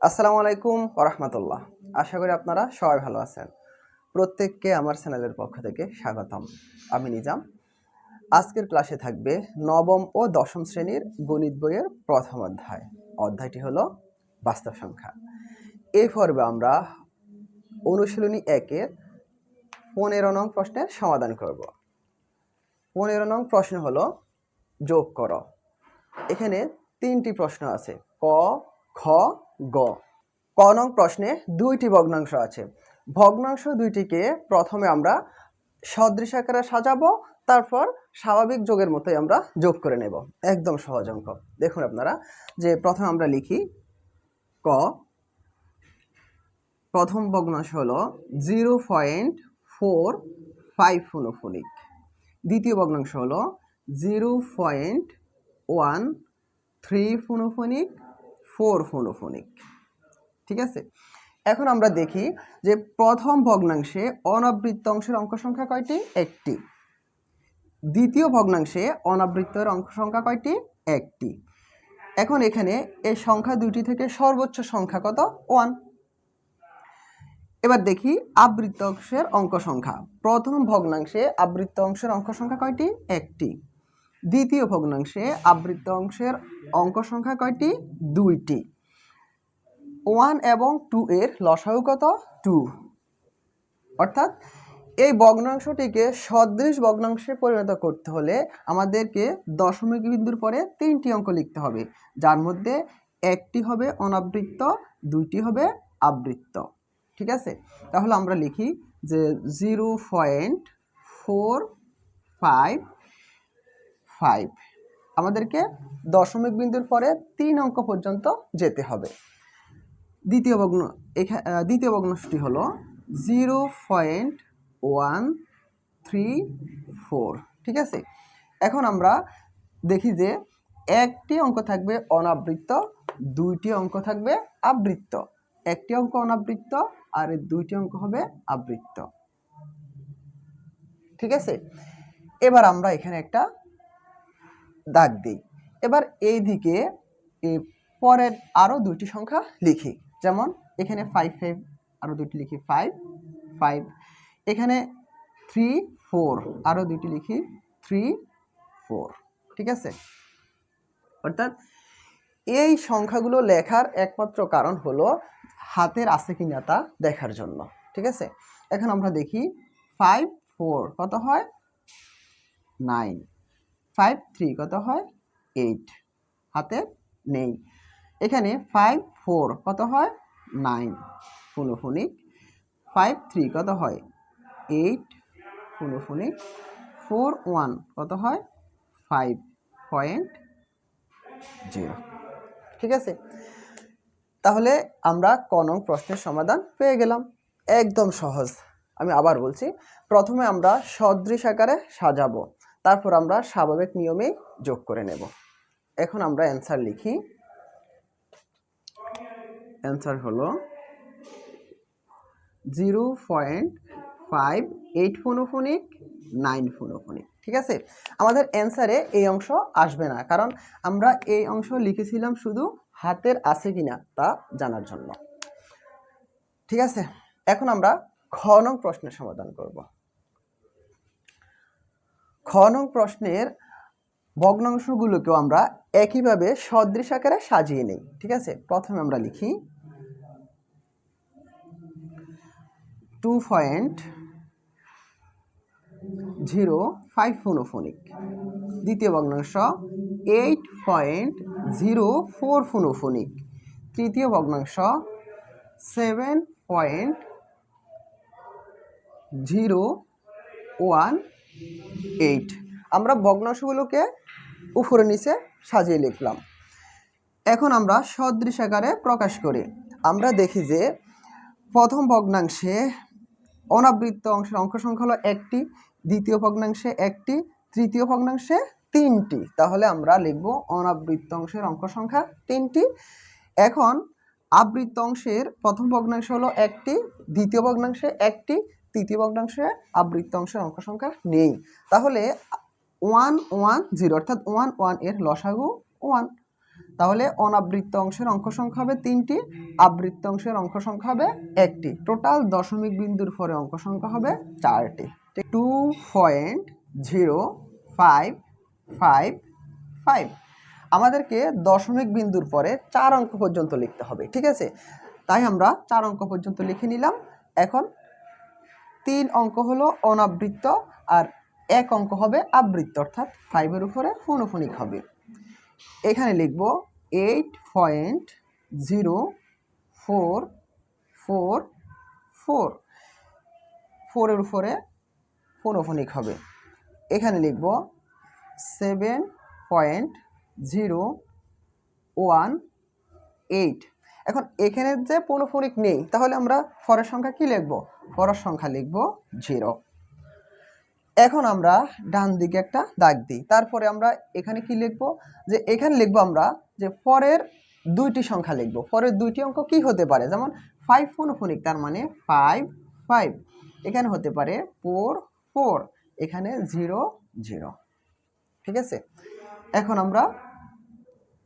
আসসালামু আলাইকুম ওরহমতুল্লাহ। আশা করি আপনারা সবাই ভালো আছেন। প্রত্যেককে আমার চ্যানেলের পক্ষ থেকে স্বাগতম। আমি নিজাম। আজকের ক্লাসে থাকবে নবম ও দশম শ্রেণির গণিত বইয়ের প্রথম অধ্যায়। অধ্যায়টি হলো বাস্তব সংখ্যা। এই পর্বে আমরা অনুশীলনী একের পনেরো নং প্রশ্নের সমাধান করব। পনেরো নং প্রশ্ন হলো যোগ করো। এখানে তিনটি প্রশ্ন আছে। ক, খ গ। ক নং প্রশ্নে দুইটি ভগ্নাংশ আছে। ভগ্নাংশ দুইটিকে প্রথমে আমরা সদৃশ আকারে সাজাবো, তারপর স্বাভাবিক যোগের মতোই আমরা যোগ করে নেব। একদম সহজ অঙ্ক। দেখুন আপনারা যে প্রথমে আমরা লিখি ক। প্রথম ভগ্নাংশ হলো জিরো পয়েন্ট ফোর ফাইভ ফুনোফোনিক দ্বিতীয় ভগ্নাংশ হলো জিরো পয়েন্ট ওয়ান থ্রি ফোনোফোনিক ফোর ফোনোফোনিক ঠিক আছে? এখন আমরা দেখি যে প্রথম ভগ্নাংশে অনাবৃত্ত অংশের অঙ্ক সংখ্যা কয়টি? একটি। দ্বিতীয় ভগ্নাংশে অনাবৃত্তের অঙ্ক সংখ্যা কয়টি? একটি। এখন এখানে এই সংখ্যা দুইটি থেকে সর্বোচ্চ সংখ্যা কত? ওয়ান। এবার দেখি আবৃত্ত অংশের অঙ্ক সংখ্যা। প্রথম ভগ্নাংশে আবৃত্ত অংশের অঙ্ক সংখ্যা কয়টি? একটি। দ্বিতীয় ভগ্নাংশে আবৃত্ত অংশের অঙ্ক সংখ্যা কয়টি? দুইটি। ওয়ান এবং টু এর লসাগু কত? টু। অর্থাৎ এই ভগ্নাংশটিকে সদৃশ ভগ্নাংশে পরিণত করতে হলে আমাদেরকে দশমিক বিন্দুর পরে তিনটি অঙ্ক লিখতে হবে। যার মধ্যে একটি হবে অনাবৃত্ত, দুইটি হবে আবৃত্ত। ঠিক আছে? তাহলে আমরা লিখি যে zero point four five five আমাদেরকে দশমিক বিন্দুর পরে তিন অঙ্ক পর্যন্ত যেতে হবে। দ্বিতীয় ভগ্ন দ্বিতীয় ভগ্নাংশটি হলো zero point one three four. ঠিক আছে? এখন আমরা দেখি যে একটি অঙ্ক থাকবে অনাবৃত্ত, দুইটি অঙ্ক থাকবে আবৃত্ত। একটি অঙ্ক অনাবৃত্ত, আর দুইটি অঙ্ক হবে আবৃত্ত। ঠিক আছে? এবার আমরা এখানে একটা দাগ দিই। এবার এই দিকে পরের আরও দুইটি সংখ্যা লিখি। যেমন এখানে ফাইভ ফাইভ আরও দুইটি লিখি ফাইভ ফাইভ এখানে থ্রি ফোর আরও দুইটি লিখি থ্রি ফোর ঠিক আছে? অর্থাৎ এই সংখ্যাগুলো লেখার একমাত্র কারণ হলো হাতের আছে কিনা তা দেখার জন্য। ঠিক আছে? এখন আমরা দেখি ফাইভ ফোর কত হয়? নাইন ফাইভ থ্রি কত হয়? এইট হাতে নেই। এখানে ফাইভ ফোর কত হয়? নাইন ফুনোফোনিক ফাইভ থ্রি কত হয়? এইট ফুনোফোনিক ফোর ওয়ান কত হয়? ফাইভ পয়েন্ট জিরো ঠিক আছে? তাহলে আমরা কনং প্রশ্নের সমাধান পেয়ে গেলাম। একদম সহজ। আমি আবার বলছি, প্রথমে আমরা সদৃশ আকারে সাজাবো। তারপর আমরা স্বাভাবিক নিয়মেই যোগ করে নেব। এখন আমরা অ্যান্সার লিখি। অ্যান্সার হলো জিরো পয়েন্ট ফাইভ এইট ফোনোফোনিক নাইন ফোনোফোনিক ঠিক আছে? আমাদের অ্যান্সারে এই অংশ আসবে না, কারণ আমরা এই অংশ লিখেছিলাম শুধু হাতের আছে কিনা তা জানার জন্য। ঠিক আছে? এখন আমরা ঘন প্রশ্নের সমাধান করব। খ নং প্রশ্নের ভগ্নাংশগুলোকেও আমরা একইভাবে সদৃশ আকারে সাজিয়ে নেই, ঠিক আছে? প্রথমে আমরা লিখি টু পয়েন্ট জিরো ফাইভ ফোনোফোনিক দ্বিতীয় ভগ্নাংশ এইট পয়েন্ট জিরো ফোর ফোনোফোনিক তৃতীয় ভগ্নাংশ seven point zero one eight আমরা ভগ্নাংশগুলোকে উপরে নিচে সাজিয়ে লিখলাম। এখন আমরা সদৃশ আকারে প্রকাশ করি। আমরা দেখি যে প্রথম ভগ্নাংশে অনাবৃত্ত অংশের অঙ্ক সংখ্যা হলো একটি, দ্বিতীয় ভগ্নাংশে একটি, তৃতীয় ভগ্নাংশে তিনটি। তাহলে আমরা লিখব অনাবৃত্ত অংশের অঙ্ক সংখ্যা তিনটি। এখন আবৃত্ত অংশের প্রথম ভগ্নাংশ হলো একটি, দ্বিতীয় ভগ্নাংশে একটি তৃতীয় ভগ্নাংশে আবৃত্ত অংশের অঙ্ক সংখ্যা নেই। তাহলে ওয়ান ওয়ান জিরো অর্থাৎ ওয়ান ওয়ানের লসাগু ওয়ান তাহলে অনাবৃত্ত অংশের অঙ্ক সংখ্যা হবে তিনটি, আবৃত্ত অংশের অঙ্ক সংখ্যা হবে একটি। টোটাল দশমিক বিন্দুর পরে অঙ্ক সংখ্যা হবে চারটি। Two point zero five five five আমাদেরকে দশমিক বিন্দুর পরে চার অঙ্ক পর্যন্ত লিখতে হবে, ঠিক আছে? তাই আমরা চার অঙ্ক পর্যন্ত লিখে নিলাম। এখন তিন অঙ্ক হলো অনাবৃত্ত আর এক অঙ্ক হবে আবৃত্ত, অর্থাৎ ফাইভের উপরে ফোনোফোনিক হবে। এখানে লিখব eight point zero four four four ফোরের উপরে ফোনোফোনিক হবে। এখানে লিখব seven point zero one eight এখন এখানে যে পৌনফোনিক নেই, তাহলে আমরা ফরের সংখ্যা কি লিখব? ফরের সংখ্যা লিখব জিরো এখন আমরা ডান দিকে একটা দাগ দিই। তারপরে আমরা এখানে কি লিখব? যে এখানে লিখব আমরা যে ফরের দুইটি সংখ্যা লিখব। পরের দুইটি অঙ্ক কি হতে পারে? যেমন ফাইভ ফোনোফোনিক তার মানে ফাইভ ফাইভ এখানে হতে পারে ফোর ফোর এখানে জিরো জিরো ঠিক আছে? এখন আমরা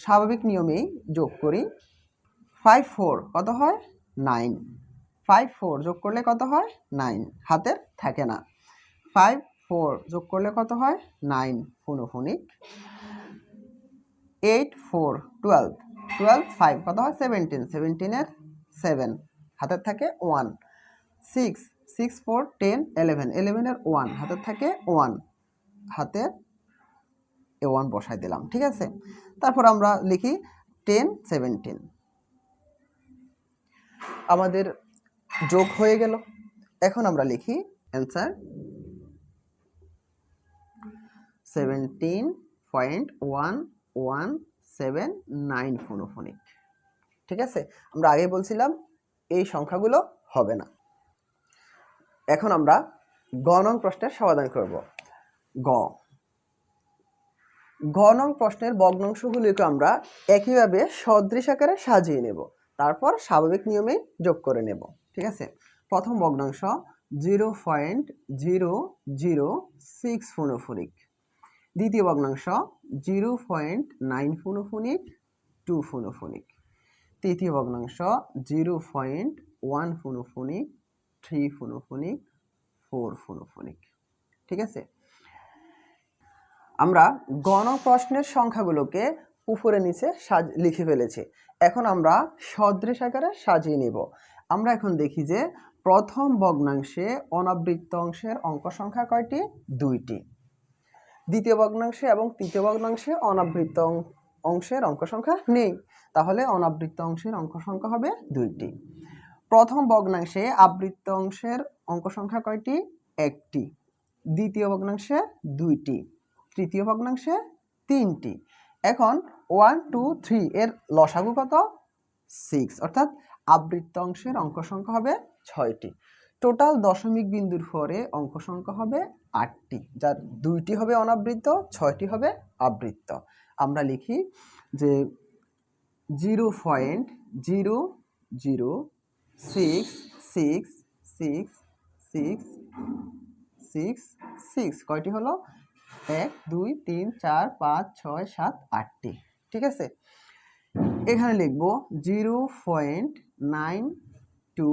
স্বাভাবিক নিয়মেই যোগ করি। ফাইভ ফোর কত হয়? নাইন ফাইভ ফোর যোগ করলে কত হয়? নাইন হাতের থাকে না। ফাইভ ফোর যোগ করলে কত হয়? Nine ফোনোফোনিক eight four twelve twelve five কত হয়? সেভেন্টিন সেভেন্টিনের সেভেন হাতের থাকে one six six four ten eleven এলেভেনের one হাতের থাকে ওয়ান হাতের এ ওয়ান বসাই দিলাম, ঠিক আছে? তারপর আমরা লিখি টেন সেভেন্টিন আমাদের যোগ হয়ে গেল। এখন আমরা লিখি answer seventeen point one one seven nine ফোনোফোনিক ঠিক আছে? আমরা আগে বলছিলাম এই সংখ্যাগুলো হবে না। এখন আমরা গ নং প্রশ্নের সমাধান করব। গ। ঘ নং প্রশ্নের ভগ্নাংশগুলিকে আমরা একইভাবে সদৃশ আকারে সাজিয়ে নেব। তারপর স্বাভাবিক নিয়মে যোগ করে নেব। ঠিক আছে? প্রথম ভগ্নাংশ zero point zero zero six ফোনোফোনিক দ্বিতীয় ভগ্নাংশ জিরো পয়েন্ট নাইন ফোনোফোনিক টু ফোনোফোনিক তৃতীয় ভগ্নাংশ জিরো পয়েন্ট ওয়ান ফোনোফোনিক থ্রি ফোনোফোনিক ফোর ফোনোফোনিক ঠিক আছে? আমরা গণ প্রশ্নের সংখ্যাগুলোকে উপরে নিচে সাজ, লিখে ফেলেছি। এখন আমরা সদৃশ আকারে সাজিয়ে নেব। আমরা এখন দেখি যে প্রথম ভগ্নাংশে অনাবৃত্ত অংশের অঙ্ক সংখ্যা কয়টি? দুইটি। দ্বিতীয় ভগ্নাংশে এবং তৃতীয় ভগ্নাংশে অনাবৃত্ত অংশের অঙ্ক সংখ্যা নেই। তাহলে অনাবৃত্ত অংশের অঙ্ক সংখ্যা হবে দুইটি। প্রথম ভগ্নাংশে আবৃত্ত অংশের অঙ্ক সংখ্যা কয়টি? একটি। দ্বিতীয় ভগ্নাংশে দুইটি। তৃতীয় ভগ্নাংশে তিনটি। এখন ওয়ান টু থ্রি এর লসাগু কত? সিক্স অর্থাৎ আবৃত্ত অংশের অঙ্ক সংখ্যা হবে ছয়টি। টোটাল দশমিক বিন্দুর পরে অঙ্ক সংখ্যা হবে আটটি, যার দুইটি হবে অনাবৃত্ত, ছয়টি হবে আবৃত্ত। আমরা লিখি যে zero point zero zero six six six six six six. কয়টি হলো? এক, দুই, তিন, চার, পাঁচ, ছয়, সাত, আটটি। ঠিক আছে? এখানে লিখব zero point nine two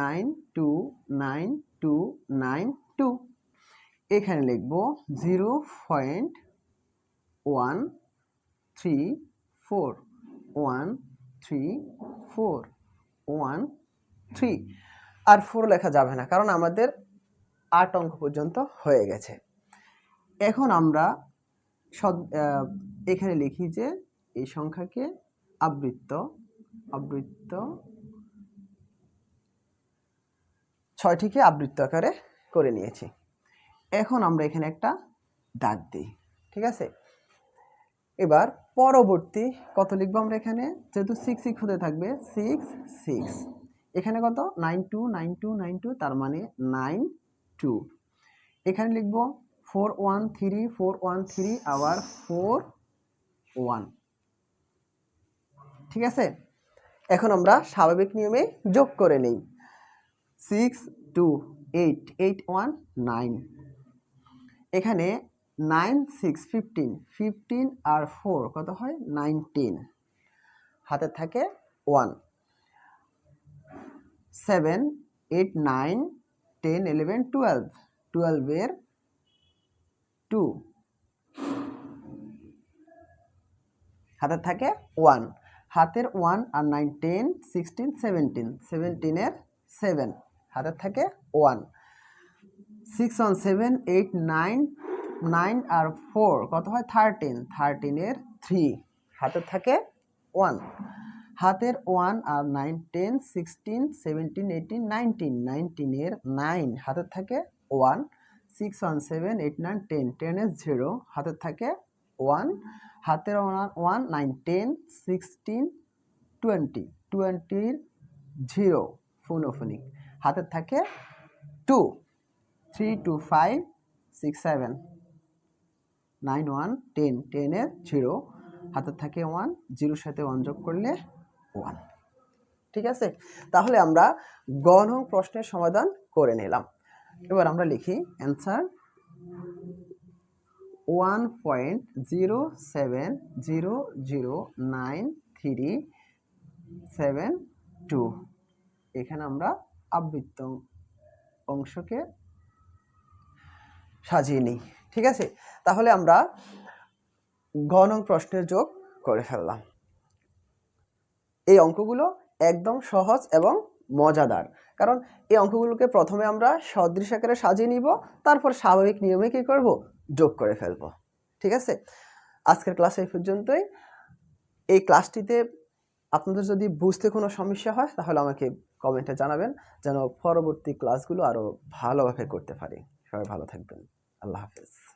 nine two nine two nine two এখানে লিখব zero point one three four one three four one three আর ফোর লেখা যাবে না, কারণ আমাদের আট অঙ্ক পর্যন্ত হয়ে গেছে। এখন আমরা এখানে লিখি যে এই সংখ্যাকে আবৃত্ত আবৃত্ত। ছয়টিকে আবৃত্ত আকারে করে নিয়েছি। এখন আমরা এখানে একটা দাগ দিই, ঠিক আছে? এবার পরবর্তী কত লিখব আমরা এখানে? যেহেতু সিক্স সিক্স হতে থাকবে সিক্স সিক্স এখানে কত? Nine two nine two nine two তার মানে নাইন টু এখানে লিখব four one three four one three আবার ফোর ওয়ান ঠিক আছে? এখন আমরা স্বাভাবিক নিয়মে যোগ করে নেই। Six two eight eight one nine এখানে নাইন সিক্স ফিফটিন ফিফটিন আর ফোর কত হয়? নাইনটিন হাতে থাকে one seven eight nine ten eleven twelve টুয়েলভের টু হাতে থাকে ওয়ান হাতের ওয়ান আর নাইন টেন সিক্সটিন সেভেন্টিন সেভেন্টিনের সেভেন হাতের থাকে one six one seven eight nine nine আর ফোর কত হয়? থার্টিন থার্টিনের থ্রি হাতের থাকে ওয়ান হাতের ওয়ান আর nine ten sixteen seventeen eighteen nineteen নাইনটিনের nine হাতের থাকে one six one seven eight nine ten টেনের জিরো হাতের থাকে ওয়ান হাতের one, nine, ten, sixteen, twenty, টোয়েন্টির জিরো ফোনোফোনিক হাতের থাকে two, three, two, five, six, seven, nine, one, ten, টেনের জিরো। হাতের থাকে ওয়ান, জিরোর সাথে ওয়ান যোগ করলে ওয়ান। ঠিক আছে? তাহলে আমরা গ নং প্রশ্নের সমাধান করে নিলাম। এবার আমরা লিখি answer one point zero seven zero zero nine three seven two এখানে আমরা আবৃত্ত অংশকে সাজিয়ে নিই, ঠিক আছে? তাহলে আমরা গ নং প্রশ্নের যোগ করে ফেললাম। এই অঙ্কগুলো একদম সহজ এবং মজাদার, কারণ এই অঙ্কগুলোকে প্রথমে আমরা সদৃশ আকারে সাজিয়ে নিব, তারপর স্বাভাবিক নিয়মে কী করব? যোগ করে ফেলব, ঠিক আছে? আজকের ক্লাস এই পর্যন্তই। এই ক্লাসটিতে আপনাদের যদি বুঝতে কোনো সমস্যা হয়, তাহলে আমাকে কমেন্টে জানাবেন, যেন পরবর্তী ক্লাসগুলো আরও ভালোভাবে করতে পারি। সবাই ভালো থাকবেন। আল্লাহ হাফেজ।